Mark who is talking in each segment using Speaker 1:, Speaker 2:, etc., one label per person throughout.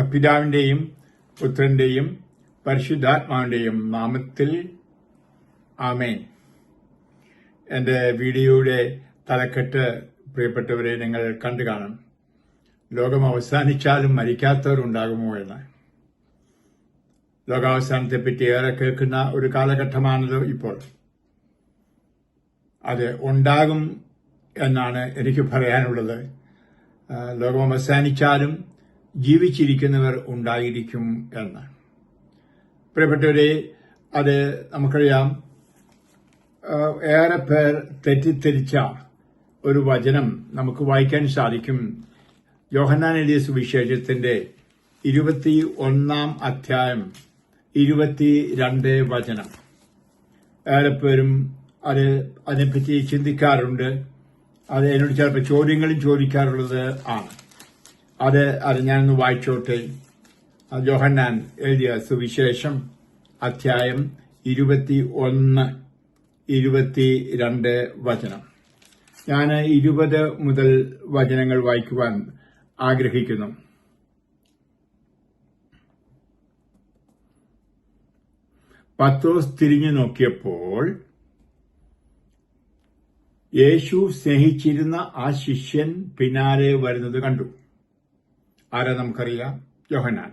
Speaker 1: പിതാവിന്റെയും പുത്രന്റെയും പരിശുദ്ധാത്മാവിന്റെയും നാമത്തിൽ ആമേൻ. എന്റെ വീഡിയോയുടെ തലക്കെട്ട് പ്രിയപ്പെട്ടവരെ നിങ്ങൾ കണ്ടു കാണും. ലോകം അവസാനിച്ചാലും മരിക്കാത്തവരുണ്ടാകുമോ എന്ന്. ലോകാവസാനത്തെപ്പറ്റി ഏറെ കേൾക്കുന്ന ഒരു കാലഘട്ടമാണല്ലോ ഇപ്പോൾ. അത് ഉണ്ടാകും എന്നാണ് എനിക്ക് പറയാനുള്ളത്. ലോകം അവസാനിച്ചാലും ജീവിച്ചിരിക്കുന്നവർ ഉണ്ടായിരിക്കും എന്ന് പ്രിയപ്പെട്ടവരെ അത് നമുക്കറിയാം. ഏറെ പേർ തെറ്റിദ്ധരിച്ച ഒരു വചനം നമുക്ക് വായിക്കാൻ സാധിക്കും. യോഹന്നാൻ എഴുതിയ സുവിശേഷത്തിന്റെ ഇരുപത്തി ഒന്നാം അധ്യായം ഇരുപത്തി രണ്ട് വചനം ഏറെപ്പേരും അത് അതിനെപ്പറ്റി ചിന്തിക്കാറുണ്ട്. അത് എന്നോട് ചിലപ്പോൾ ചോദ്യങ്ങളും ചോദിക്കാറുള്ളത് ആണ്. അത് അത് വായിച്ചോട്ടെ. ജോഹന്നാൻ എഴുതിയ സുവിശേഷം അധ്യായം ഇരുപത്തി ഒന്ന് ഇരുപത്തി രണ്ട് വചനം. ഞാൻ ഇരുപത് മുതൽ വചനങ്ങൾ വായിക്കുവാൻ ആഗ്രഹിക്കുന്നു. പത്രോസ് തിരിഞ്ഞു നോക്കിയപ്പോൾ യേശു സ്നേഹിച്ചിരുന്ന ആ ശിഷ്യൻ പിന്നാലെ വരുന്നത് കണ്ടു. ആരാ നമുക്കറിയാം യോഹനാൻ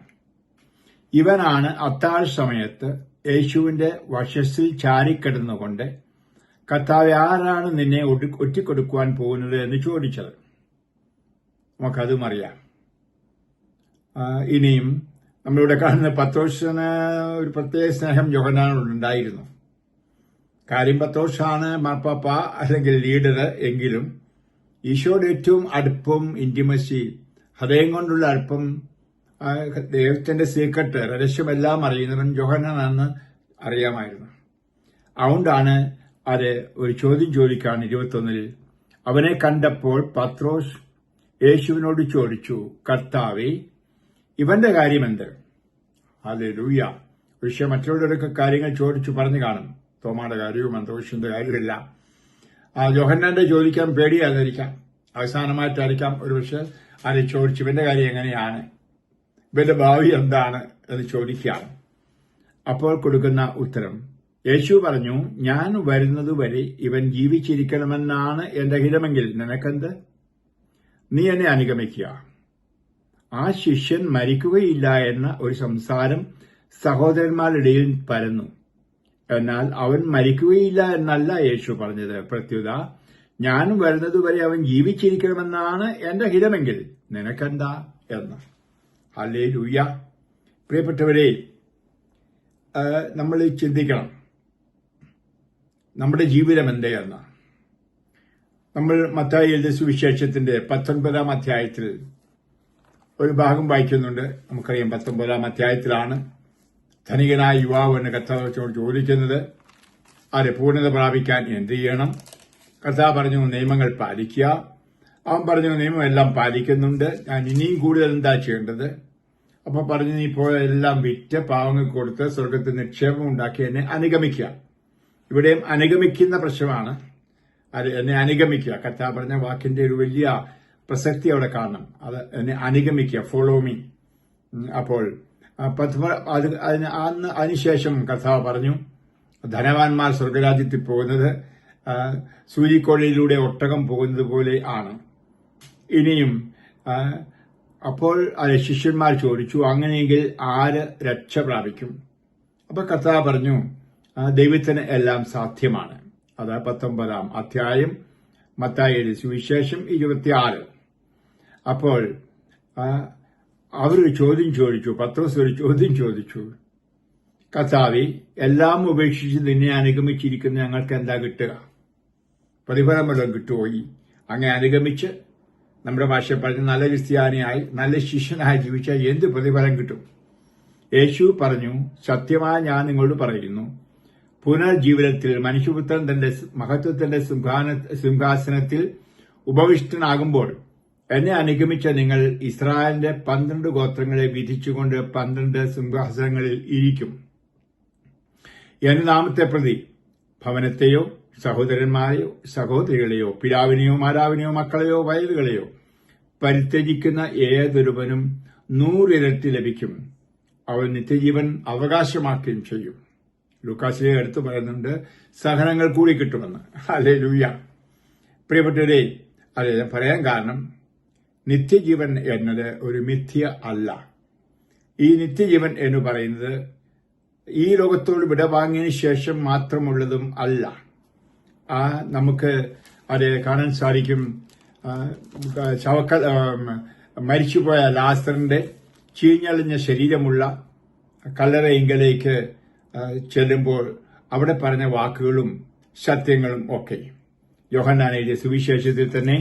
Speaker 1: ഇവനാണ് അത്താഴ സമയത്ത് യേശുവിന്റെ വശസ്സിൽ ചാരിക്കിടന്നുകൊണ്ട് കർത്താവ് ആരാണ് നിന്നെ ഒറ്റിക്കൊടുക്കുവാൻ പോകുന്നത്? എന്ന് ചോദിച്ചത്. നമുക്കതും അറിയാം. ഇനിയും നമ്മളിവിടെ കാണുന്ന പത്തോഷന് ഒരു പ്രത്യേക സ്നേഹം യോഹനാനോടുണ്ടായിരുന്നു കാര്യം പത്തോഷാണ് മാർപ്പാപ്പ അല്ലെങ്കിൽ ലീഡർ എങ്കിലും ഈശോയുടെ ഏറ്റവും അടുപ്പം ഇന്റിമസി ഹൃദയം കൊണ്ടുള്ള അല്പം ദൈവത്തിന്റെ സീക്രട്ട് രഹസ്യമെല്ലാം അറിയുന്നവൻ ജോഹനാണെന്ന് അറിയാമായിരുന്നു. അതുകൊണ്ടാണ് അത് ഒരു ചോദ്യം ചോദിക്കാണ് ഇരുപത്തൊന്നിൽ അവനെ കണ്ടപ്പോൾ പത്രോസ് യേശുവിനോട് ചോദിച്ചു കർത്താവെ ഇവന്റെ കാര്യമെന്ത്? അത് ലൂയ പക്ഷെ മറ്റുള്ളവരൊക്കെ കാര്യങ്ങൾ ചോദിച്ചു പറഞ്ഞു കാണും. തോമാടെ കാര്യവും അന്തോഷിന്റെ കാര്യമില്ല ആ ജോഹന്നാന്റെ ചോദിക്കാൻ പേടിയായിരിക്കാം അവസാനമായിട്ടായിരിക്കാം ഒരു ആരെ ചോദിച്ചു ഇവന്റെ കാര്യം എങ്ങനെയാണ്? ഇവന്റെ ഭാവി എന്താണ്? എന്ന് ചോദിക്കാം. അപ്പോൾ കൊടുക്കുന്ന ഉത്തരം യേശു പറഞ്ഞു ഞാൻ വരുന്നതുവരെ ഇവൻ ജീവിച്ചിരിക്കണമെന്നാണ് എന്റെ ഹിതമെങ്കിൽ നിനക്കെന്ത്? നീ എന്നെ അനുഗമിക്കുക. ആ ശിഷ്യൻ മരിക്കുകയില്ല എന്ന ഒരു സംസാരം സഹോദരന്മാരുടെയിൽ പരന്നു. എന്നാൽ അവൻ മരിക്കുകയില്ല എന്നല്ല യേശു പറഞ്ഞത്. പ്രത്യുത ഞാൻ വരുന്നതുവരെ അവൻ ജീവിച്ചിരിക്കണമെന്നാണ് എന്റെ ഹിതമെങ്കിൽ നിനക്കെന്താ എന്ന്. അല്ലേ ലൂയ്യ പ്രിയപ്പെട്ടവരെ നമ്മൾ ചിന്തിക്കണം. നമ്മുടെ ജീവിതം എന്തേ എന്ന് നമ്മൾ മത്തായി എഴുതിയ സുവിശേഷത്തിന്റെ പത്തൊൻപതാം അധ്യായത്തിൽ ഒരു ഭാഗം വായിക്കുന്നുണ്ട്. നമുക്കറിയാം പത്തൊമ്പതാം അധ്യായത്തിലാണ് ധനികനായ യുവാവ് എന്ന് കർത്താവച്ചോട് ചോദിക്കുന്നത്. അത് പൂർണത പ്രാപിക്കാൻ എന്ത് ചെയ്യണം? കർത്താവ് പറഞ്ഞു നിയമങ്ങൾ പാലിക്കുക. അവൻ പറഞ്ഞു നിയമം എല്ലാം പാലിക്കുന്നുണ്ട്. ഞാൻ ഇനിയും കൂടുതൽ എന്താ ചെയ്യേണ്ടത്? അപ്പൊ പറഞ്ഞു നീ പോയ എല്ലാം വിറ്റ് പാവങ്ങൾക്ക് കൊടുത്ത് സ്വർഗത്തിൽ നിക്ഷേപം ഉണ്ടാക്കി എന്നെ അനുഗമിക്കുക. ഇവിടെയും അനുഗമിക്കുന്ന പ്രശ്നമാണ്. എന്നെ അനുഗമിക്കുക. കർത്താവ് പറഞ്ഞ വാക്കിന്റെ ഒരു വലിയ പ്രസക്തി അവിടെ കാണണം. അത് എന്നെ അനുഗമിക്കുക. ഫോളോ മീ അപ്പോൾ അത് അതിന് അന്ന് അതിനുശേഷം കർത്താവ് പറഞ്ഞു ധനവാന്മാർ സ്വർഗരാജ്യത്തിൽ പോകുന്നത് ആ, സൂര്യക്കോഴയിലൂടെ ഒട്ടകം പോകുന്നത് പോലെ ആണ്. ഇനിയും അപ്പോൾ ശിഷ്യന്മാർ ചോദിച്ചു അങ്ങനെയെങ്കിൽ ആര് രക്ഷ പ്രാപിക്കും? അപ്പൊ കർത്താവ് പറഞ്ഞു ദൈവത്തിന് എല്ലാം സാധ്യമാണ്. അത് പത്തൊമ്പതാം അധ്യായം മത്തായി സുവിശേഷം ഇരുപത്തിയാറ്. അപ്പോൾ അവരൊരു ചോദ്യം ചോദിച്ചു പത്രോസ് ഒരു ചോദ്യം ചോദിച്ചു കർത്താവെ എല്ലാം ഉപേക്ഷിച്ച് നിന്നെ അനുഗമിച്ചിരിക്കുന്ന ഞങ്ങൾക്ക് എന്താ കിട്ടുക? പ്രതിഫലം ഈ അങ്ങനെ അനുഗമിച്ച് നമ്മുടെ ഭാഷ പറഞ്ഞ് നല്ല ക്രിസ്ത്യാനിയായി നല്ല ശിഷ്യനായി ജീവിച്ചാൽ എന്ത് പ്രതിഫലം കിട്ടും? യേശു പറഞ്ഞു സത്യമായി ഞാൻ നിങ്ങളോട് പറയുന്നു പുനർജീവനത്തിൽ മനുഷ്യപുത്രൻ തന്റെ മഹത്വത്തിന്റെ സിംഹാസനത്തിൽ ഉപവിഷ്ടനാകുമ്പോൾ എന്നെ അനുഗമിച്ച നിങ്ങൾ ഇസ്രായേലിന്റെ പന്ത്രണ്ട് ഗോത്രങ്ങളെ വിധിച്ചുകൊണ്ട് പന്ത്രണ്ട് സിംഹാസനങ്ങളിൽ ഇരിക്കും. എന്റെ നാമത്തെ പ്രതി ഭവനത്തെയോ സഹോദരന്മാരെയോ സഹോദരികളെയോ പിതാവിനെയോ മാതാവിനെയോ മക്കളെയോ വയലുകളെയോ പരിത്യജിക്കുന്ന ഏതൊരുവനും നൂറിരട്ടി ലഭിക്കും. അവൻ നിത്യജീവൻ അവകാശമാക്കുകയും ചെയ്യും. ലൂക്കാസിലെ അടുത്ത് പറയുന്നുണ്ട് സഹനങ്ങൾ കൂടി കിട്ടുമെന്ന്. അല്ലേ ലൂയ പ്രിയപ്പെട്ടവരെ അതെ പറയാൻ കാരണം നിത്യജീവൻ എന്നത് ഒരു മിഥ്യ അല്ല. ഈ നിത്യജീവൻ എന്ന് പറയുന്നത് ഈ ലോകത്തോട് വിടവാങ്ങിയതിനു ശേഷം മാത്രമുള്ളതും അല്ല. നമുക്ക് അത് കാണാൻ സാധിക്കും. ശവക്ക മരിച്ചുപോയ ലാസറിന്റെ ചീഞ്ഞളിഞ്ഞ ശരീരമുള്ള കല്ലറയിങ്കലേക്ക് ചെല്ലുമ്പോൾ അവിടെ പറഞ്ഞ വാക്കുകളും സത്യങ്ങളും ഒക്കെ. യോഹന്നാനയുടെ സുവിശേഷത്തിൽ തന്നെ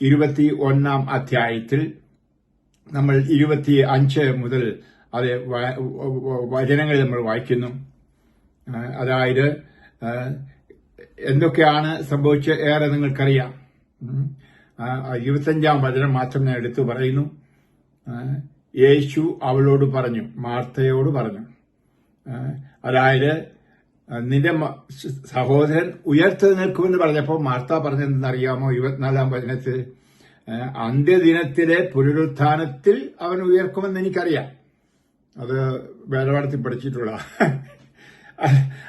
Speaker 1: ഇരുപത്തി ഒന്നാം അധ്യായത്തിൽ നമ്മൾ ഇരുപത്തി അഞ്ച് മുതൽ അത് വചനങ്ങൾ നമ്മൾ വായിക്കുന്നു. അതായത് എന്തൊക്കെയാണ് സംഭവിച്ച ഏറെ നിങ്ങൾക്കറിയാം. ഇരുപത്തഞ്ചാം വചനം മാത്രം ഞാൻ എടുത്തു പറയുന്നു. യേശു അവളോട് പറഞ്ഞു മാർത്തയോട് പറഞ്ഞു. അതായത് നിന്റെ സഹോദരൻ ഉയർത്തു നിൽക്കുമെന്ന് പറഞ്ഞപ്പോൾ മാർത്ത പറഞ്ഞെന്നറിയാമോ ഇരുപത്തിനാലാം വചനത്തിൽ അന്ത്യദിനത്തിലെ പുനരുത്ഥാനത്തിൽ അവൻ ഉയർക്കുമെന്ന് എനിക്കറിയാം. അത് വേദപാഠത്തിൽ പഠിച്ചിട്ടുള്ള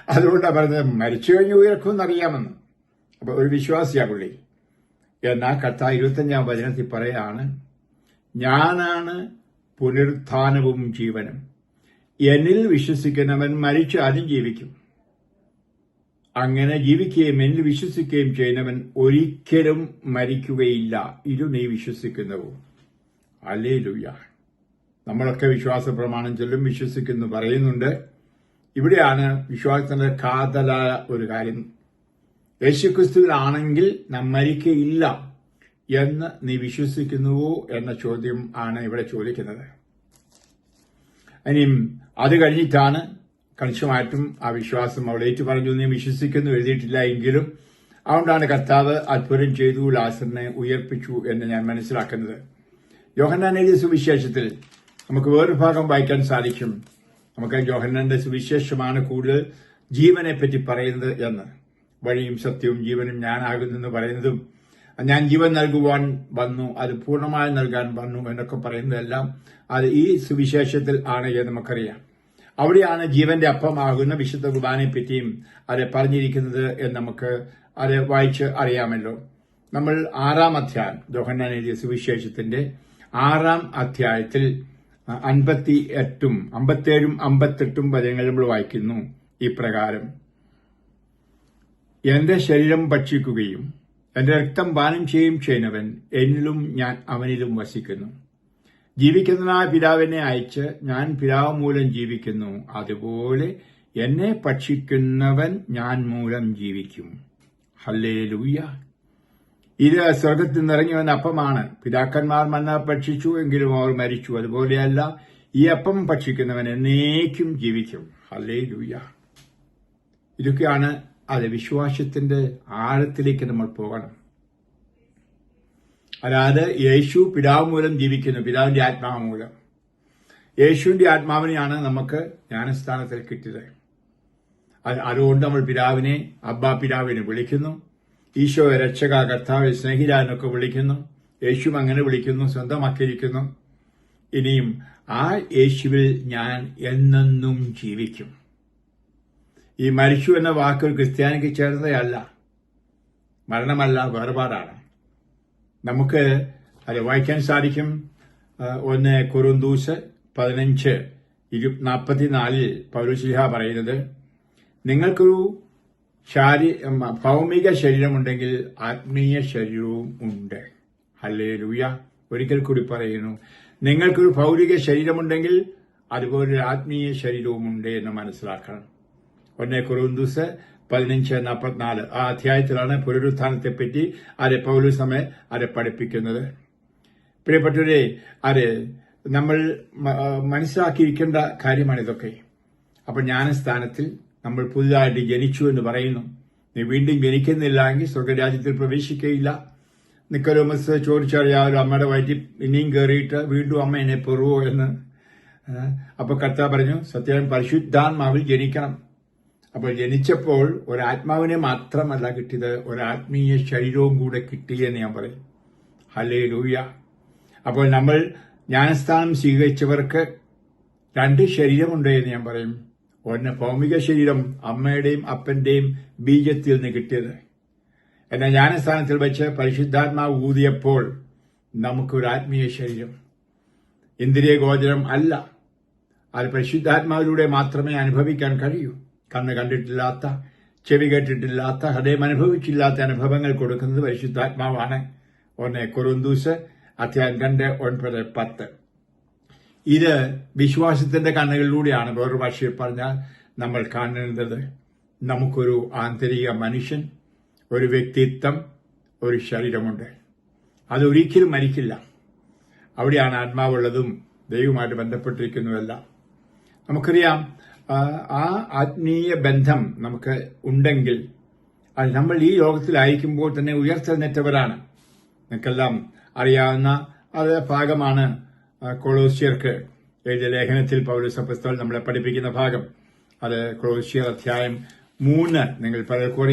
Speaker 1: അതുകൊണ്ടാണ് പറഞ്ഞത് മരിച്ചു കഴിഞ്ഞ് ഉയർക്കുമെന്ന് അറിയാമെന്ന്. അപ്പൊ ഒരു വിശ്വാസിയാ പുള്ളി. എന്നാൽ കർത്ത ഇരുപത്തഞ്ചാം വചനത്തിൽ പറയാണ് ഞാനാണ് പുനരുത്ഥാനവും ജീവനും. എന്നിൽ വിശ്വസിക്കുന്നവൻ മരിച്ചാലും ജീവിക്കും. അങ്ങനെ ജീവിക്കുകയും എന്നിൽ വിശ്വസിക്കുകയും ചെയ്യുന്നവൻ ഒരിക്കലും മരിക്കുകയില്ല. ഇരു നീ വിശ്വസിക്കുന്നവോ അല്ലേ നമ്മളൊക്കെ വിശ്വാസ പ്രമാണം ചൊല്ലും വിശ്വസിക്കുന്നു പറയുന്നുണ്ട്. ഇവിടെയാണ് വിശ്വാസത്തിന്റെ കാതലായ ഒരു കാര്യം. യേശുക്രിസ്തുവിലാണെങ്കിൽ നാം മരിക്കയില്ല എന്ന് നീ വിശ്വസിക്കുന്നുവോ എന്ന ചോദ്യം ആണ് ഇവിടെ ചോദിക്കുന്നത്. ഇനിയും അത് കഴിഞ്ഞിട്ടാണ് കണിശമായിട്ടും ആ വിശ്വാസം അവൾ ഏറ്റു പറഞ്ഞു നീ വിശ്വസിക്കുന്നു എഴുതിയിട്ടില്ല എങ്കിലും അതുകൊണ്ടാണ് കർത്താവ് അത്ഭുതം ചെയ്തു ലാസറിനെ ഉയർപ്പിച്ചു എന്ന് ഞാൻ മനസ്സിലാക്കുന്നത്. യോഹന്നാൻ എഴുതിയ സുവിശേഷത്തിൽ നമുക്ക് വേറൊരു ഭാഗം വായിക്കാൻ സാധിക്കും. നമുക്ക് ജോഹന്നന്റെ സുവിശേഷമാണ് കൂടുതൽ ജീവനെ പറ്റി പറയുന്നത് എന്ന്. വഴിയും സത്യവും ജീവനും ഞാനാകുന്നെന്ന് പറയുന്നതും ഞാൻ ജീവൻ നൽകുവാൻ വന്നു അത് പൂർണമായി നൽകാൻ വന്നു എന്നൊക്കെ പറയുന്നതെല്ലാം അത് ഈ സുവിശേഷത്തിൽ ആണ് എന്ന് നമുക്കറിയാം. അവിടെയാണ് ജീവന്റെ അപ്പമാകുന്ന വിശുദ്ധ കുർബാനെ പറ്റിയും അത് പറഞ്ഞിരിക്കുന്നത് എന്ന് നമുക്ക് അത് വായിച്ച് അറിയാമല്ലോ. നമ്മൾ ആറാം അധ്യായം ജോഹന്നാൻ എഴുതിയ സുവിശേഷത്തിന്റെ ആറാം അധ്യായത്തിൽ അൻപത്തി എട്ടും അമ്പത്തേഴും അമ്പത്തെട്ടും വചനങ്ങൾ നമ്മൾ വായിക്കുന്നു ഇപ്രകാരം എന്റെ ശരീരം ഭക്ഷിക്കുകയും എന്റെ രക്തം പാനം ചെയ്യുകയും ചെയ്യുന്നവൻ എന്നിലും ഞാൻ അവനിലും വസിക്കുന്നു. ജീവിക്കുന്നതായ പിതാവിനെ അയച്ച് ഞാൻ പിതാവ് മൂലം ജീവിക്കുന്നു. അതുപോലെ എന്നെ ഭക്ഷിക്കുന്നവൻ ഞാൻ മൂലം ജീവിക്കും. ഹല്ലേ ലൂയ ഇത് സ്വർഗത്തിൽ നിറഞ്ഞു വന്ന അപ്പമാണ്. പിതാക്കന്മാർ മന്ന ഭക്ഷിച്ചു എങ്കിലും അവർ മരിച്ചു. അതുപോലെയല്ല ഈ അപ്പം ഭക്ഷിക്കുന്നവൻ എന്നേക്കും ജീവിക്കും. അല്ലേ ലൂയ ഇതൊക്കെയാണ് അത് വിശ്വാസത്തിന്റെ ആഴത്തിലേക്ക് നമ്മൾ പോകണം. അതായത് യേശു പിതാവ് മൂലം ജീവിക്കുന്നു പിതാവിന്റെ ആത്മാവ് മൂലം. യേശുവിന്റെ ആത്മാവിനെയാണ് നമുക്ക് ജ്ഞാനസ്ഥാനത്തിൽ കിട്ടിയത്. അതുകൊണ്ട് നമ്മൾ പിതാവിനെ അബ്ബാ പിതാവിനെ വിളിക്കുന്നു. ഈശോ രക്ഷക കർത്താവ് സ്നേഹിത എന്നൊക്കെ വിളിക്കുന്നു. യേശു അങ്ങനെ വിളിക്കുന്നു സ്വന്തമാക്കിയിരിക്കുന്നു. ഇനിയും ആ യേശുവിൽ ഞാൻ എന്നെന്നും ജീവിക്കും. ഈ മരിച്ചു എന്ന വാക്ക് ക്രിസ്ത്യാനിക്ക് ചേർന്നതല്ല. മരണമല്ല വേർപാടാണ്. നമുക്ക് അത് വായിക്കാൻ സാധിക്കും. ഒന്ന് കുറുന്തൂസ് പതിനഞ്ച് ഇരു നാൽപ്പത്തിനാലിൽ പൗരുശിഹ പറയുന്നത് നിങ്ങൾക്കൊരു ശാരീ ഭൗമിക ശരീരമുണ്ടെങ്കിൽ ആത്മീയ ശരീരവും ഉണ്ട്. അല്ലേ ലൂയ ഒരിക്കൽ കൂടി പറയുന്നു നിങ്ങൾക്കൊരു ഭൗതിക ശരീരമുണ്ടെങ്കിൽ അതുപോലെ ആത്മീയ ശരീരവും ഉണ്ട് എന്ന് മനസ്സിലാക്കണം. ഒന്നേ കുറുന്തൂസ് പതിനഞ്ച് നാൽപ്പത്തിനാല് ആ അധ്യായത്തിലാണ് പുനരുത്ഥാനത്തെപ്പറ്റി അരെ പൗലുസമെ അരെ പഠിപ്പിക്കുന്നത്. പ്രിയപ്പെട്ടവരെ അരെ നമ്മൾ മനസ്സിലാക്കിയിരിക്കേണ്ട കാര്യമാണിതൊക്കെ. അപ്പൊ ജ്ഞാനസ്ഥാനത്തിൽ നമ്മൾ പുതുതായിട്ട് ജനിച്ചു എന്ന് പറയുന്നു. നീ വീണ്ടും ജനിക്കുന്നില്ല എങ്കിൽ സ്വർഗരാജ്യത്തിൽ പ്രവേശിക്കുകയില്ല. നിക്കലോമസ് ചോദിച്ചറിയാമല്ലോ അമ്മയുടെ വയറ്റിൽ ഇനിയും കയറിയിട്ട് വീണ്ടും അമ്മ എന്നെ പെറുവോ എന്ന്. അപ്പോൾ അപ്പൊ കർത്താവ് പറഞ്ഞു സത്യം പരിശുദ്ധാത്മാവിൽ ജനിക്കണം. അപ്പോൾ ജനിച്ചപ്പോൾ ഒരാത്മാവിനെ മാത്രമല്ല കിട്ടിയത് ഒരാത്മീയ ശരീരവും കൂടെ കിട്ടി എന്ന് ഞാൻ പറയും. ഹലേ ലൂയ അപ്പോൾ നമ്മൾ ജ്ഞാനസ്ഥാനം സ്വീകരിച്ചവർക്ക് രണ്ട് ശരീരമുണ്ട് എന്ന് ഞാൻ പറയും. ഭൗമിക ശരീരം അമ്മയുടെയും അപ്പന്റെയും ബീജത്തിൽ നിന്ന് കിട്ടിയത്. എന്ന ജ്ഞാനസ്ഥാനത്തിൽ വെച്ച് പരിശുദ്ധാത്മാവ് ഊതിയപ്പോൾ നമുക്കൊരു ആത്മീയ ശരീരം. ഇന്ദ്രിയ ഗോചരം അല്ല. അത് പരിശുദ്ധാത്മാവിലൂടെ മാത്രമേ അനുഭവിക്കാൻ കഴിയൂ. കണ്ണ് കണ്ടിട്ടില്ലാത്ത ചെവി കേട്ടിട്ടില്ലാത്ത ഹൃദയം അനുഭവിച്ചില്ലാത്ത അനുഭവങ്ങൾ കൊടുക്കുന്നത് പരിശുദ്ധാത്മാവാണ്. ഒന്ന് കുറുന്തൂസ് അധ്യായം രണ്ട് ഒൻപത് പത്ത്. ഇത് വിശ്വാസത്തിന്റെ കണ്ണുകളിലൂടെയാണ് വേറൊരു ഭാഷയിൽ പറഞ്ഞാൽ നമ്മൾ കാണുന്നത് നമുക്കൊരു ആന്തരിക മനുഷ്യൻ ഒരു വ്യക്തിത്വം ഒരു ശരീരമുണ്ട്. അതൊരിക്കലും മരിക്കില്ല. അവിടെയാണ് ആത്മാവുള്ളതും ദൈവവുമായിട്ട് ബന്ധപ്പെട്ടിരിക്കുന്നതെല്ലാം നമുക്കറിയാം ആ, ആത്മീയ ബന്ധം നമുക്ക് ഉണ്ടെങ്കിൽ അത് നമ്മൾ ഈ ലോകത്തിലായിരിക്കുമ്പോൾ തന്നെ ഉയർത്തെഴുന്നേറ്റവരാണ്. നിങ്ങൾക്കെല്ലാം അറിയാവുന്ന അത് ഭാഗമാണ് കൊളോസ്യർക്ക് എഴുതിയ ലേഖനത്തിൽ പൗരസപ്പസ്തോൽ നമ്മളെ പഠിപ്പിക്കുന്ന ഭാഗം. അത് കൊളോസ്യർ അധ്യായം മൂന്ന് നിങ്ങൾ പലർക്കും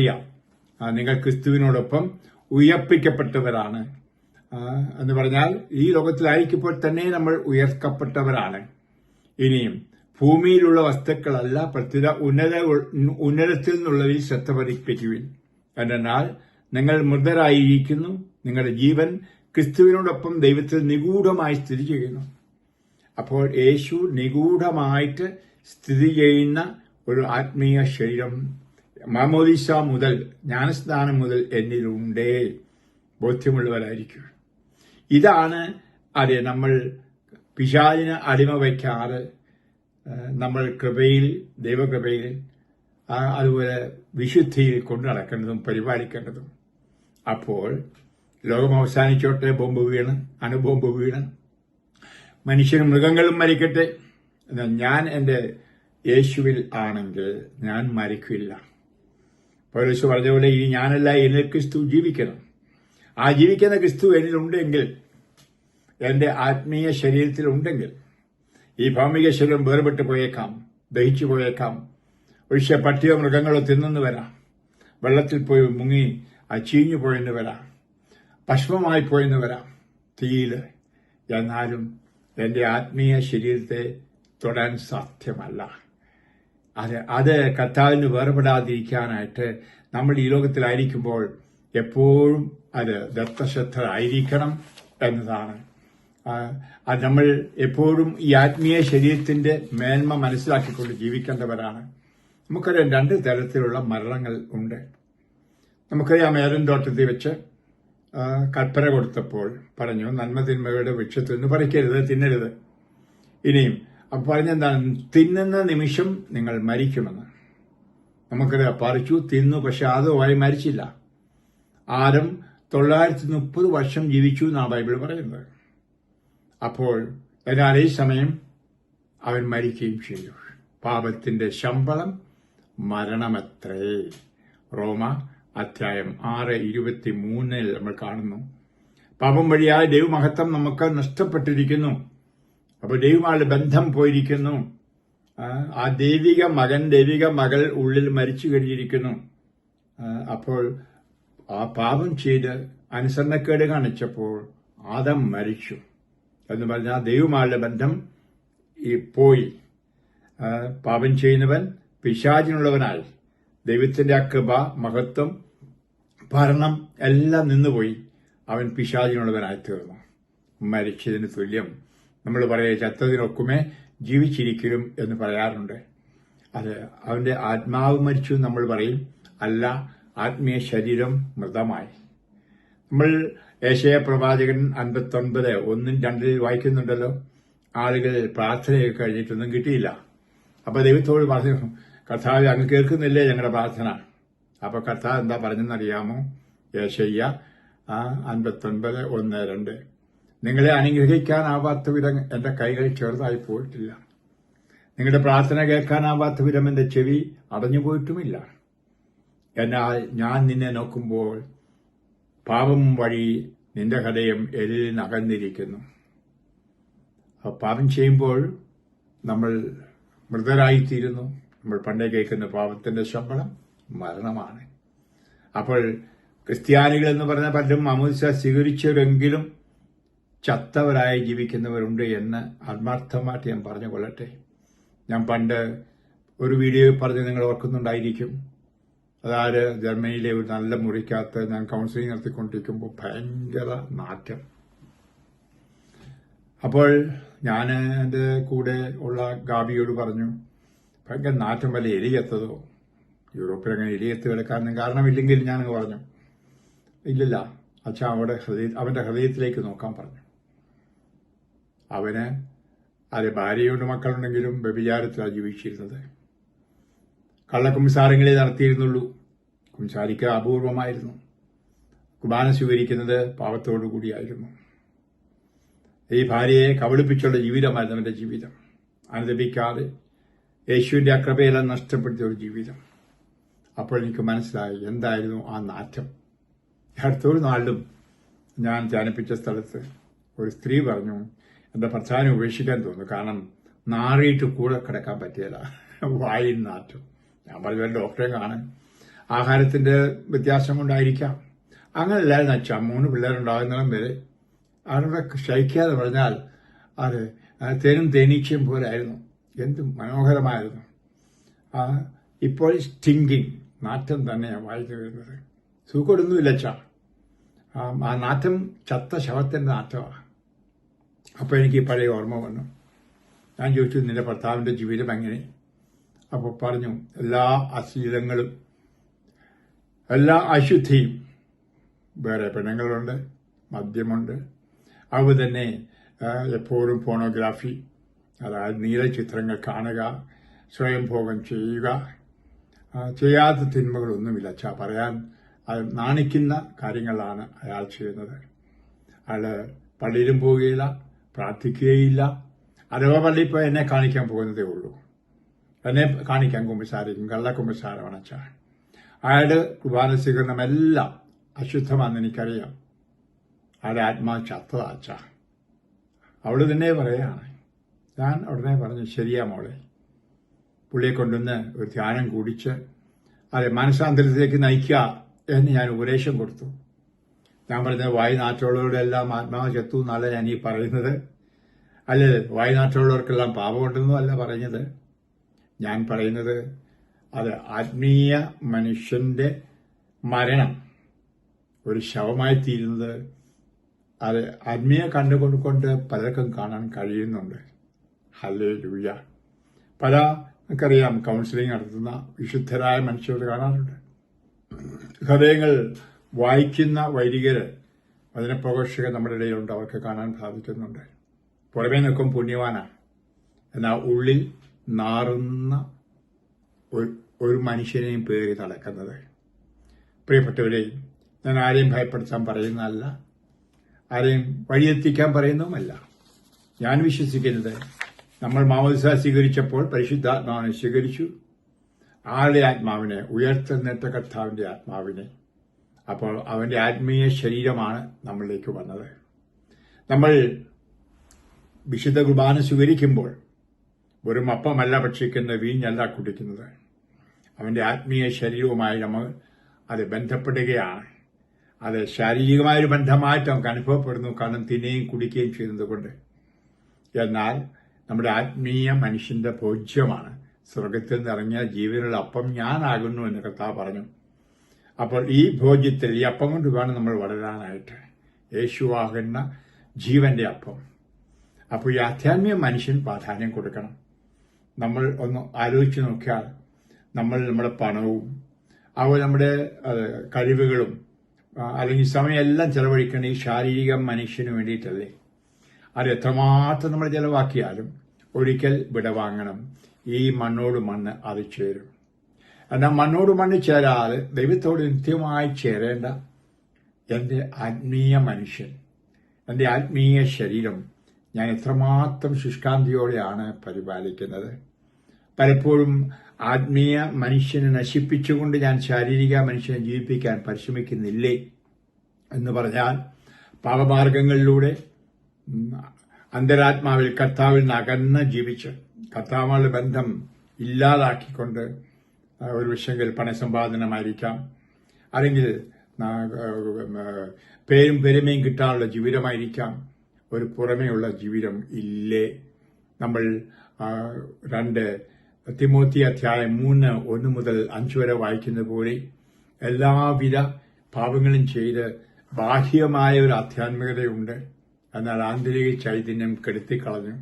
Speaker 1: നിങ്ങൾ ക്രിസ്തുവിനോടൊപ്പം ഉയർപ്പിക്കപ്പെട്ടവരാണ്. എന്ന് പറഞ്ഞാൽ ഈ ലോകത്തിലായിരിക്കുമ്പോൾ തന്നെ നമ്മൾ ഉയർക്കപ്പെട്ടവരാണ്. ഇനിയും ഭൂമിയിലുള്ള വസ്തുക്കളല്ല പ്രത്യേക ഉന്നത ഉന്നതത്തിൽ നിന്നുള്ളതിൽ ശ്രദ്ധ പതിപ്പിക്കുവിൻ. എന്നാൽ നിങ്ങൾ മൃതരായിരിക്കുന്നു നിങ്ങളുടെ ജീവൻ ക്രിസ്തുവിനോടൊപ്പം ദൈവത്തിൽ നിഗൂഢമായി സ്ഥിതി ചെയ്യുന്നു. അപ്പോൾ യേശു നിഗൂഢമായിട്ട് സ്ഥിതി ചെയ്യുന്ന ഒരു ആത്മീയ ശരീരം മാമോദിസ മുതൽ ജ്ഞാനസ്നാനം മുതൽ എന്നിലുണ്ടേ ബോധ്യമുള്ളവരായിരിക്കും. ഇതാണ് അതെ നമ്മൾ പിശാചിന് അടിമ വയ്ക്കാതെ നമ്മൾ കൃപയിൽ ദൈവകൃപയിൽ അതുപോലെ വിശുദ്ധിയിൽ കൊണ്ടു നടക്കേണ്ടതും പരിപാലിക്കേണ്ടതും. അപ്പോൾ ലോകം അവസാനിച്ചോട്ടെ ബോംബ് വീണ് അണുബോംബ് വീണ്. മനുഷ്യനും മൃഗങ്ങളും മരിക്കട്ടെ. എന്നാൽ ഞാൻ എന്റെ യേശുവിൽ ആണെങ്കിൽ ഞാൻ മരിക്കില്ല. പൗലോസ് പറഞ്ഞ പോലെ ഈ ഞാനല്ല എന്നിൽ ക്രിസ്തു ജീവിക്കണം. ആ ജീവിക്കുന്ന ക്രിസ്തു എന്നിലുണ്ടെങ്കിൽ എന്റെ ആത്മീയ ശരീരത്തിൽ ഉണ്ടെങ്കിൽ ഈ ഭൗമിക ശരീരം വേർപെട്ട് പോയേക്കാം ദഹിച്ചു പോയേക്കാം. ഒഴിച്ച പട്ടിയോ മൃഗങ്ങളോ തിന്നെന്ന് വരാം വെള്ളത്തിൽ പോയി മുങ്ങി ആ ചീഞ്ഞു പോയെന്ന് വരാം ഭസ്മമായി പോയെന്ന് വരാം തീയിൽ. എന്നാലും എന്റെ ആത്മീയ ശരീരത്തെ തൊടാൻ സാധ്യമല്ല. അത് അത് കർത്താവിന് വേർപെടാതിരിക്കാനായിട്ട് നമ്മൾ ഈ ലോകത്തിലായിരിക്കുമ്പോൾ എപ്പോഴും അത് ദത്തശ്രദ്ധരായിരിക്കണം എന്നതാണ്. അത് നമ്മൾ എപ്പോഴും ഈ ആത്മീയ ശരീരത്തിന്റെ മേന്മ മനസ്സിലാക്കിക്കൊണ്ട് ജീവിക്കേണ്ടവരാണ്. നമുക്കറിയാം രണ്ട് തരത്തിലുള്ള മരണങ്ങൾ ഉണ്ട്. നമുക്കറിയാം ഏരൻ തോട്ടത്തിൽ വെച്ച് കൽപ്പന കൊടുത്തപ്പോൾ പറഞ്ഞു നന്മതിന്മകളുടെ വൃക്ഷത്തിൽ നിന്ന് പറിക്കരുത് തിന്നരുത്. ഇനിയും അപ്പൊ പറഞ്ഞെന്താണ് തിന്നുന്ന നിമിഷം നിങ്ങൾ മരിക്കുമെന്ന് നമുക്കറിയാം പറിച്ചു തിന്നു പക്ഷെ ആദ്യമായി മരിച്ചില്ല. ആരും തൊള്ളായിരത്തി മുപ്പത് വർഷം ജീവിച്ചു എന്നാണ് ബൈബിൾ പറയുന്നത്. അപ്പോൾ എന്നാൽ ഈ സമയം അവൻ മരിക്കുകയും ചെയ്തു. പാപത്തിന്റെ ശമ്പളം മരണമത്രേ. റോമ അധ്യായം ആറ് ഇരുപത്തി മൂന്നിൽ നമ്മൾ കാണുന്നു. പാപം വഴിയായ ദൈവമഹത്വം നമുക്ക് നഷ്ടപ്പെട്ടിരിക്കുന്നു. അപ്പോൾ ദൈവമായുടെ ബന്ധം പോയിരിക്കുന്നു. ആ, ദൈവിക മകൻ ദൈവിക മകൾ ഉള്ളിൽ മരിച്ചു കഴിഞ്ഞിരിക്കുന്നു. അപ്പോൾ ആ പാപം ചെയ്ത് അനുസരണക്കേട് കാണിച്ചപ്പോൾ ആദം മരിച്ചു. എന്ന് പറഞ്ഞാൽ ദൈവമായുള്ള ബന്ധം ഈ പോയി. പാപം ചെയ്യുന്നവൻ പിശാചിനുള്ളവനായി ദൈവത്തിന്റെ ആ കൃപ മഹത്വം ഭരണം എല്ലാം നിന്നുപോയി അവൻ പിശാചിനുള്ളവനായി തീർന്നു മരിച്ചതിന് തുല്യം. നമ്മൾ പറയുക ചത്തതിനൊക്കുമേ ജീവിച്ചിരിക്കലും എന്ന് പറയാറുണ്ട്. അത് അവന്റെ ആത്മാവ് മരിച്ചു നമ്മൾ പറയും. അല്ല ആത്മീയ ശരീരം മൃതമായി. നമ്മൾ ഏഷ്യ പ്രവാചകൻ അൻപത്തൊൻപത് ഒന്നും രണ്ടിൽ വായിക്കുന്നുണ്ടല്ലോ. ആളുകൾ പ്രാർത്ഥനയൊക്കെ കഴിഞ്ഞിട്ടൊന്നും കിട്ടിയില്ല. അപ്പോൾ ദൈവത്തോട് പറഞ്ഞു കർത്താവ് അങ്ങ് കേൾക്കുന്നില്ലേ ഞങ്ങളുടെ പ്രാർത്ഥന? അപ്പൊ കർത്താവ് എന്താ പറഞ്ഞെന്നറിയാമോ? യേശയ്യ അൻപത്തൊൻപത് ഒന്ന് രണ്ട്. നിങ്ങളെ അനുഗ്രഹിക്കാനാവാത്ത വിധം എന്റെ കൈകൾ ചെറുതായി പോയിട്ടില്ല. നിങ്ങളുടെ പ്രാർത്ഥന കേൾക്കാനാവാത്ത വിധം എന്റെ ചെവി അടഞ്ഞു പോയിട്ടുമില്ല. എന്നാൽ ഞാൻ നിന്നെ നോക്കുമ്പോൾ പാപം വഴി നിന്റെ ഹൃദയം അപ്പൊ പാപം ചെയ്യുമ്പോൾ നമ്മൾ മൃതരായിത്തീരുന്നു. നമ്മൾ പണ്ടേ കേൾക്കുന്ന പാപത്തിന്റെ ശമ്പളം. മരണമാണ്. അപ്പോൾ ക്രിസ്ത്യാനികൾ എന്ന് പറഞ്ഞ പലരും മാമോദിസ സ്വീകരിച്ചവരെങ്കിലും ചത്തവരായി ജീവിക്കുന്നവരുണ്ട് എന്ന് ആത്മാർത്ഥമായിട്ട് ഞാൻ പറഞ്ഞു കൊള്ളട്ടെ ഞാൻ പണ്ട് ഒരു വീഡിയോ പറഞ്ഞ് നിങ്ങൾ ഓർക്കുന്നുണ്ടായിരിക്കും. അതായത് ജർമ്മനിയിലെ ഒരു നല്ല മുറിക്കകത്ത് ഞാൻ കൗൺസിലിംഗ് നടത്തിക്കൊണ്ടിരിക്കുമ്പോൾ ഭയങ്കര നാറ്റം. അപ്പോൾ ഞാൻ എന്റെ കൂടെ ഉള്ള ഗാബിയോട് പറഞ്ഞു ഭയങ്കര നാറ്റം വല്ല എലിയെത്തതോ യൂറോപ്പിൽ അങ്ങനെ എലിയെത്ത് കിടക്കാനും കാരണമില്ലെങ്കിൽ ഞാനങ്ങ് പറഞ്ഞു ഇല്ലില്ല അച്ഛൻ അവിടെ ഹൃദയ അവന്റെ ഹൃദയത്തിലേക്ക് നോക്കാൻ പറഞ്ഞു. അവന് അത് ഭാര്യയുണ്ട് മക്കളുണ്ടെങ്കിലും വ്യഭിചാരത്തിലാണ് ജീവിച്ചിരുന്നത്. കള്ളക്കുംസാരങ്ങളെ നടത്തിയിരുന്നുള്ളൂ. കുംസാരിക്ക് അപൂർവമായിരുന്നു. കുർബാന സ്വീകരിക്കുന്നത് പാവത്തോടു കൂടിയായിരുന്നു. ഈ ഭാര്യയെ കബളിപ്പിച്ചുള്ള ജീവിതമായിരുന്നു അവന്റെ ജീവിതം. അനുദപിക്കാതെ യേശുവിന്റെ അക്രമയെല്ലാം നഷ്ടപ്പെടുത്തിയ ഒരു ജീവിതം. അപ്പോൾ എനിക്ക് മനസ്സിലായി എന്തായിരുന്നു ആ നാറ്റം. അടുത്തൊരു നാളിലും ഞാൻ ധ്യാനിപ്പിച്ച സ്ഥലത്ത് ഒരു സ്ത്രീ പറഞ്ഞു എന്റെ ഭർത്താവിനെ ഉപേക്ഷിക്കാൻ തോന്നുന്നു. കാരണം നാറിയിട്ട് കൂടെ കിടക്കാൻ പറ്റിയല്ല. വായിൽ നാറ്റം. ഞാൻ പറഞ്ഞു "ഒരു ഡോക്ടറെ കാണാൻ. ആഹാരത്തിന്റെ വ്യത്യാസം കൊണ്ടായിരിക്കാം. അങ്ങനെയല്ലായിരുന്നു നച്ച മൂന്ന് പിള്ളേരുണ്ടാകുന്നിടം വരെ അവരുടെ ശയിക്കാതെ പറഞ്ഞാൽ അത് തേനും തേനീച്ചയും പോലായിരുന്നു. എന്ത് മനോഹരമായിരുന്നു. ഇപ്പോൾ സ്റ്റിങ്കിങ് നാറ്റം തന്നെയാണ് വായിച്ചു വരുന്നത് സുഖമൊന്നുമില്ല ചാ ആ നാറ്റം ചത്ത ശവത്തിന്റെ നാറ്റമാണ് അപ്പോൾ എനിക്ക് പഴയ ഓർമ്മ വന്നു. ഞാൻ ചോദിച്ചു നിന്റെ ഭർത്താവിന്റെ ജീവിതം എങ്ങനെ? അപ്പോൾ പറഞ്ഞു എല്ലാ അശ്ലീലങ്ങളും എല്ലാ അശുദ്ധിയും വേറെ പെണ്ണുങ്ങളുണ്ട് മദ്യമുണ്ട്. അവ തന്നെ എപ്പോഴും ഫോണോഗ്രാഫി അതായത് നീല ചിത്രങ്ങൾ കാണുക സ്വയംഭോഗം ചെയ്യുക ചെയ്യാത്ത തിന്മകളൊന്നുമില്ല. അച്ഛാ പറയാൻ അത് നാണിക്കുന്ന കാര്യങ്ങളാണ് അയാൾ ചെയ്യുന്നത്. അയാൾ പള്ളിയിലും പോവുകയില്ല പ്രാർത്ഥിക്കുകയില്ല. അഥവാ പള്ളി ഇപ്പോൾ എന്നെ കാണിക്കാൻ പോകുന്നതേ ഉള്ളൂ. എന്നെ കാണിക്കാൻ കുമ്പസാരിക്കും. കള്ള കുമ്പസാരമാണ് അച്ഛ അയാളുടെ കുർബാന സ്വീകരണമെല്ലാം അശുദ്ധമാണെന്ന് എനിക്കറിയാം. അയാളുടെ ആത്മാവ് ചത്തതാ അച്ഛാ അവൾ തന്നെ പറയാണ് ഞാൻ ഉടനെ പറഞ്ഞു ശരിയാ മോളെ. പുള്ളിയെ കൊണ്ടുവന്ന് ഒരു ധ്യാനം കൂടിച്ച് അതെ മനസ്സാന്തരത്തിലേക്ക് നയിക്കുക എന്ന് ഞാൻ ഉപദേശം കൊടുത്തു. ഞാൻ പറഞ്ഞത് വായി എല്ലാം ആത്മാവ് ചത്തു എന്നല്ല ഞാൻ ഈ പറയുന്നത്. അല്ല വായി നാറ്റുള്ളവർക്കെല്ലാം പാപമുണ്ടെന്നും അല്ല പറഞ്ഞത്. ഞാൻ പറയുന്നത് അത് ആത്മീയ മനുഷ്യന്റെ മരണം ഒരു ശവമായി തീരുന്നത് അത് ആത്മീയ കണ്ടുകൊണ്ട് കൊണ്ട് പലർക്കും കാണാൻ കഴിയുന്നുണ്ട്. ഹലേ ലൂയ പല നമുക്കറിയാം കൗൺസിലിംഗ് നടത്തുന്ന വിശുദ്ധരായ മനുഷ്യർ കാണാറുണ്ട്. ഹൃദയങ്ങൾ വായിക്കുന്ന വൈദികര് അതിനെ നമ്മുടെ ഇടയിലുണ്ട്. അവർക്ക് കാണാൻ സാധിക്കുന്നുണ്ട്. പുറമേ നിൽക്കും പുണ്യവാനാണ്. എന്നാൽ ഉള്ളിൽ നാറുന്ന ഒരു- ഒരു മനുഷ്യനെയും പേറി നടക്കുന്നത് പ്രിയപ്പെട്ടവരെ ഞാൻ ആരെയും ഭയപ്പെടുത്താൻ പറയുന്നതല്ല. ആരെയും വഴിയെത്തിക്കാൻ പറയുന്നതുമല്ല. ഞാൻ വിശ്വസിക്കുന്നത് നമ്മൾ മാമോദിസ സ്വീകരിച്ചപ്പോൾ പരിശുദ്ധാത്മാവിനെ സ്വീകരിച്ചു. ആളുടെ ആത്മാവിനെ? ഉയർത്തെഴുന്നേറ്റ കർത്താവിന്റെ ആത്മാവിനെ. അപ്പോൾ അവന്റെ ആത്മീയ ശരീരമാണ് നമ്മളിലേക്ക് വന്നത്. നമ്മൾ വിശുദ്ധ കുർബാന സ്വീകരിക്കുമ്പോൾ വെറും അപ്പമല്ല ഭക്ഷിക്കുന്ന വീഞ്ഞല്ല കുടിക്കുന്നത്. അവന്റെ ആത്മീയ ശരീരവുമായി നമ്മൾ അത് ബന്ധപ്പെടുകയാണ്. അത് ശാരീരികമായൊരു ബന്ധമായിട്ട് നമുക്ക് അനുഭവപ്പെടുന്നു. കാരണം തിന്നുകയും കുടിക്കുകയും ചെയ്യുന്നത് കൊണ്ട്. എന്നാൽ നമ്മുടെ ആത്മീയ മനുഷ്യന്റെ ഭോജ്യമാണ്. സ്വർഗത്തിൽ നിന്ന് ഇറങ്ങിയ ജീവനുള്ള അപ്പം ഞാനാകുന്നു എന്ന് കർത്താവ് പറഞ്ഞു. അപ്പോൾ ഈ ഭോജ്യത്തിൽ ഈ അപ്പം കൊണ്ട് വേണം നമ്മൾ വളരാനായിട്ട്. യേശുവാകുന്ന ജീവന്റെ അപ്പം. അപ്പോൾ ഈ ആധ്യാത്മിക മനുഷ്യൻ പ്രാധാന്യം കൊടുക്കണം. നമ്മൾ ഒന്ന് ആലോചിച്ച് നോക്കിയാൽ നമ്മൾ നമ്മുടെ പണവും അതുപോലെ നമ്മുടെ കഴിവുകളും അല്ലെങ്കിൽ സമയമെല്ലാം ചെലവഴിക്കണം ഈ ശാരീരിക മനുഷ്യന് വേണ്ടിയിട്ടല്ലേ? അത് എത്രമാത്രം നമ്മൾ ചെലവാക്കിയാലും ഒരിക്കൽ വിടവാങ്ങണം ഈ മണ്ണോട് മണ്ണ് അത് ചേരും. എന്നാൽ മണ്ണോട് മണ്ണ് ചേരാതെ ദൈവത്തോട് നിത്യമായി ചേരേണ്ട എന്റെ ആത്മീയ മനുഷ്യൻ എന്റെ ആത്മീയ ശരീരം ഞാൻ എത്രമാത്രം ശുഷ്കാന്തിയോടെയാണ് പരിപാലിക്കുന്നത്. പലപ്പോഴും ആത്മീയ മനുഷ്യനെ നശിപ്പിച്ചുകൊണ്ട് ഞാൻ ശാരീരിക മനുഷ്യനെ ജീവിപ്പിക്കാൻ പരിശ്രമിക്കുന്നില്ലേ എന്ന് പറഞ്ഞാൽ പാപമാർഗങ്ങളിലൂടെ അന്തരാത്മാവിൽ കർത്താവിൽ നിന്ന് അകന്ന് ജീവിച്ച് കർത്താവുമായുള്ള ബന്ധം ഇല്ലാതാക്കിക്കൊണ്ട് ഒരു വിഷയങ്കിൽ പണസമ്പാദനമായിരിക്കാം. അല്ലെങ്കിൽ പേരും പെരുമയും കിട്ടാനുള്ള ജീവിതമായിരിക്കാം. ഒരു പുറമേയുള്ള ജീവിതം ഇല്ലേ? നമ്മൾ രണ്ട് തിമോത്തി അധ്യായം മൂന്ന് ഒന്ന് മുതൽ അഞ്ച് വരെ വായിക്കുന്ന പോലെ എല്ലാവിധ പാപങ്ങളും ചെയ്ത് ബാഹ്യമായ ഒരു ആധ്യാത്മികതയുണ്ട്. എന്നാൽ ആന്തരിക ചൈതന്യം കെടുത്തിക്കളഞ്ഞു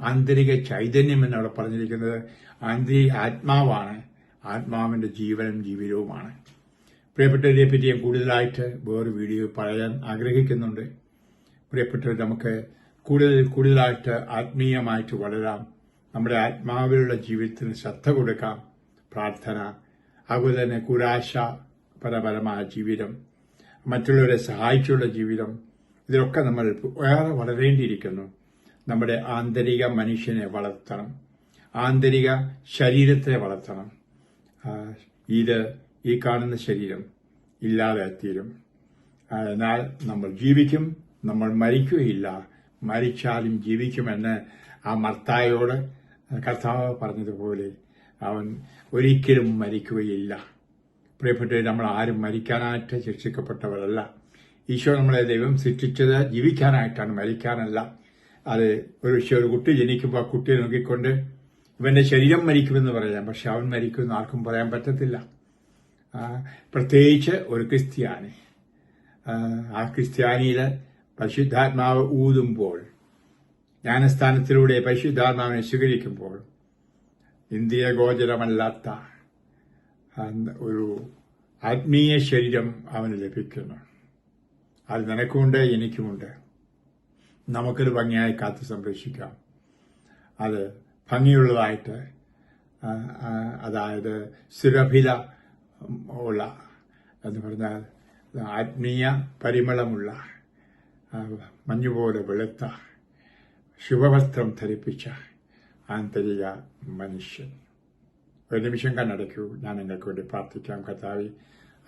Speaker 1: ആന്തരിക ചൈതന്യം എന്നവിടെ പറഞ്ഞിരിക്കുന്നത് ആന്തരിക ആത്മാവാണ്. ആത്മാവിന്റെ ജീവനും ജീവിതവുമാണ്. പ്രിയപ്പെട്ടവരെ പറ്റി ഞാൻ കൂടുതലായിട്ട് വേറെ വീഡിയോ പറയാൻ ആഗ്രഹിക്കുന്നുണ്ട്. പ്രിയപ്പെട്ടവർ നമുക്ക് കൂടുതൽ കൂടുതലായിട്ട് ആത്മീയമായിട്ട് വളരാം. നമ്മുടെ ആത്മാവിലുള്ള ജീവിതത്തിന് ശ്രദ്ധ കൊടുക്കാം. പ്രാർത്ഥന അതുപോലെ തന്നെ കുരാശ പരപരമായ ജീവിതം മറ്റുള്ളവരെ സഹായിച്ചുള്ള ജീവിതം ഇതിലൊക്കെ നമ്മൾ ഏറെ വളരേണ്ടിയിരിക്കുന്നു. നമ്മുടെ ആന്തരിക മനുഷ്യനെ വളർത്തണം. ആന്തരിക ശരീരത്തെ വളർത്തണം. ഇത് ഈ കാണുന്ന ശരീരം ഇല്ലാതെ തീരും എന്നാൽ നമ്മൾ ജീവിക്കും നമ്മൾ മരിക്കുകയില്ല. മരിച്ചാലും ജീവിക്കുമെന്ന് ആ മർത്തായോട് കർത്താവ് പറഞ്ഞതുപോലെ അവൻ ഒരിക്കലും മരിക്കുകയില്ല. പ്രിയപ്പെട്ടവർ നമ്മൾ ആരും മരിക്കാനായിട്ട് ശിക്ഷിക്കപ്പെട്ടവരല്ല. ഈശോ നമ്മളെ ദൈവം സൃഷ്ടിച്ചത് ജീവിക്കാനായിട്ടാണ് മരിക്കാനല്ല. അത് ഒരു പക്ഷേ ഒരു കുട്ടി ജനിക്കുമ്പോൾ ആ കുട്ടിയെ നോക്കിക്കൊണ്ട് ഇവന്റെ ശരീരം മരിക്കുമെന്ന് പറയാം. പക്ഷെ അവൻ മരിക്കുമെന്ന് ആർക്കും പറയാൻ പറ്റത്തില്ല. പ്രത്യേകിച്ച് ഒരു ക്രിസ്ത്യാനി. ആ, ക്രിസ്ത്യാനിയിൽ പരിശുദ്ധാത്മാവ് ഊതുമ്പോൾ ജ്ഞാനസ്ഥാനത്തിലൂടെ പരിശുദ്ധാത്മാവിനെ സ്വീകരിക്കുമ്പോൾ ഇന്ദ്രിയ ഗോചരമല്ലാത്ത ആ, ഒരു ആത്മീയ ശരീരം അവന് ലഭിക്കുന്നു. അത് നിനക്കുമുണ്ട് എനിക്കുമുണ്ട്. നമുക്കൊരു ഭംഗിയായി കാത്തു സംരക്ഷിക്കാം. അത് ഭംഗിയുള്ളതായിട്ട് അതായത് സുരഭില ഉള്ള എന്ന് പറഞ്ഞാൽ ആത്മീയ പരിമളമുള്ള മഞ്ഞുപോലെ വെളുത്ത ശുഭവസ്ത്രം ധരിപ്പിച്ച ആന്തരിക മനുഷ്യൻ. ഒരു നിമിഷം കണ്ണടയ്ക്കൂ. ഞാൻ നിങ്ങൾക്ക് വേണ്ടി പ്രാർത്ഥിക്കാം. കർത്താവി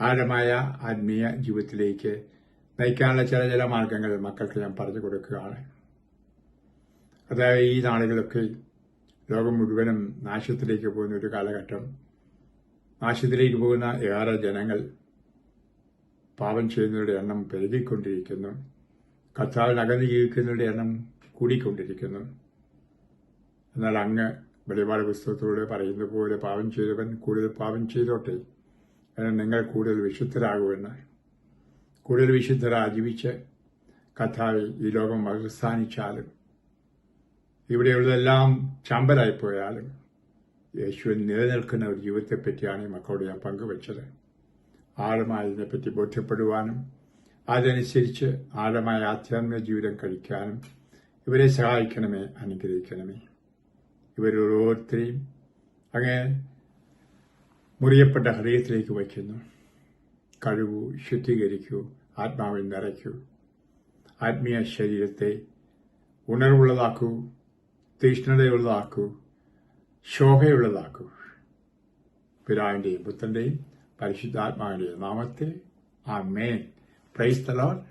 Speaker 1: ആഴമായ ആത്മീയ ജീവിതത്തിലേക്ക് നയിക്കാനുള്ള ചില ചില മാർഗങ്ങൾ മക്കൾക്ക് ഞാൻ പറഞ്ഞു കൊടുക്കുകയാണ്. അതായത് ഈ നാളുകളൊക്കെ ലോകം മുഴുവനും നാശത്തിലേക്ക് പോകുന്ന ഒരു കാലഘട്ടം. നാശത്തിലേക്ക് പോകുന്ന ഏറെ ജനങ്ങൾ പാപം ചെയ്യുന്നവരുടെ എണ്ണം പെരുകിക്കൊണ്ടിരിക്കുന്നു. കർത്താവിന് അകന്ന് ജീവിക്കുന്നവരുടെ എണ്ണം കൂടിക്കൊണ്ടിരിക്കുന്നു. എന്നാൽ അങ്ങ് വെളിപാട് പുസ്തകത്തിലൂടെ പറയുന്ന പോലെ പാപം ചെയ്തവൻ കൂടുതൽ പാപം ചെയ്തോട്ടെ എന്നാൽ നിങ്ങൾ കൂടുതൽ വിശുദ്ധരാകുമെന്ന് കൂടുതൽ വിശുദ്ധർ ജീവിച്ച് കഥാവിൽ ഈ ലോകം അവസാനിച്ചാലും ഇവിടെയുള്ളതെല്ലാം ചാമ്പലായി പോയാലും യേശുവിൻ നിലനിൽക്കുന്ന ഒരു ജീവിതത്തെപ്പറ്റിയാണ് ഈ മക്കളോട് ഞാൻ പങ്കുവച്ചത്. ആഴമായി ഇതിനെപ്പറ്റി ബോധ്യപ്പെടുവാനും അതനുസരിച്ച് ആഴമായ ആധ്യാത്മിക ജീവിതം കഴിക്കാനും ഇവരെ സഹായിക്കണമേ അനുഗ്രഹിക്കണമേ. ഇവരോരോരുത്തരെയും അങ്ങ് മുറിയപ്പെട്ട ഹൃദയത്തിലേക്ക് വയ്ക്കുന്നു. കഴിവൂ ശുദ്ധീകരിക്കൂ ആത്മാവിൽ നിറയ്ക്കൂ. ആത്മീയ ശരീരത്തെ ഉണർവുള്ളതാക്കൂ തീഷ്ണതയുള്ളതാക്കൂ ശോഭയുള്ളതാക്കൂ. പിതാവിന്റെയും പുത്രന്റെയും പരിശുദ്ധാത്മാവിന്റെയും നാമത്തെ ആ മേൻ പ്രൈസ് തലോൺ